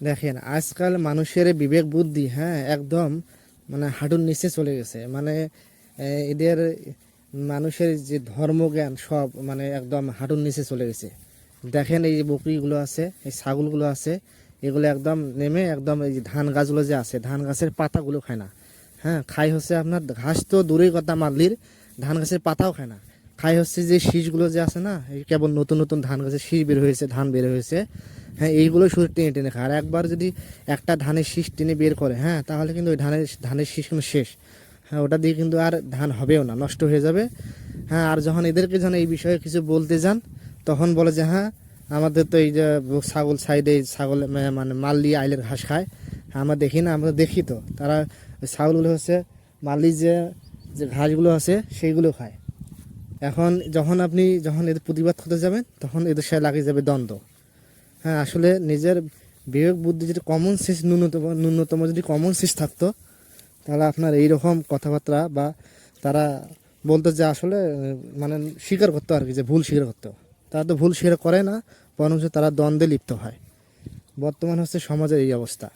দেখেন, আজকাল মানুষের বিবেক বুদ্ধি হ্যাঁ একদম মানে হাঁটুর নিচে চলে গেছে। মানে এদের মানুষের যে ধর্মজ্ঞান সব মানে একদম হাঁটুর নিচে চলে গেছে। দেখেন এই যে বকরিগুলো আছে, এই ছাগলগুলো আছে, এগুলো একদম নেমে একদম এই যে ধান গাছগুলো যে আছে, ধান গাছের পাতাগুলো খায় না। হ্যাঁ খাই হচ্ছে আপনার ঘাস তো দূরের কথা মারলির ধান গাছের পাতাও খায় না। খাই হচ্ছে যে শীষগুলো যে আছে না, এই কেবল নতুন নতুন ধান গাছের শীষ বের হয়েছে, ধান বের হয়েছে। হ্যাঁ এইগুলো শুধু টেনে টেনে খায়। আর একবার যদি একটা ধানের শীষ টেনে বের করে হ্যাঁ তাহলে কিন্তু ওই ধানের ধানের শীষ কিন্তু শেষ। হ্যাঁ ওটা দিয়ে কিন্তু আর ধান হবেও না, নষ্ট হয়ে যাবে। হ্যাঁ আর যখন এদেরকে যখন এই বিষয়ে কিছু বলতে যান, তখন বলে যে হ্যাঁ আমাদের তো এই যে ছাগল সাইডে, ছাগল মানে মাল্লি আইলের ঘাস খায়। হ্যাঁ আমরা দেখি না, আমরা দেখি তো। তারা ছাগলগুলো হচ্ছে মাল্লি যে যে ঘাসগুলো আছে, সেইগুলো খায়। এখন যখন আপনি, যখন এদের প্রতিবাদ করতে যাবেন, তখন এদের সাথে লাগিয়ে যাবে দ্বন্দ্ব। হ্যাঁ আসলে নিজের বিবেক বুদ্ধি যদি কমন সেন্স ন্যূনতম ন্যূনতম যদি কমন সেন্স থাকতো, তাহলে আপনার এই রকম কথাবার্তা বা তারা বলতো যে আসলে মানে স্বীকার করতো আর কি, যে ভুল স্বীকার করতো। তারা তো ভুল স্বীকার করে না বরং তারা দ্বন্দ্বে লিপ্ত হয়। বর্তমান হচ্ছে সমাজের এই অবস্থা।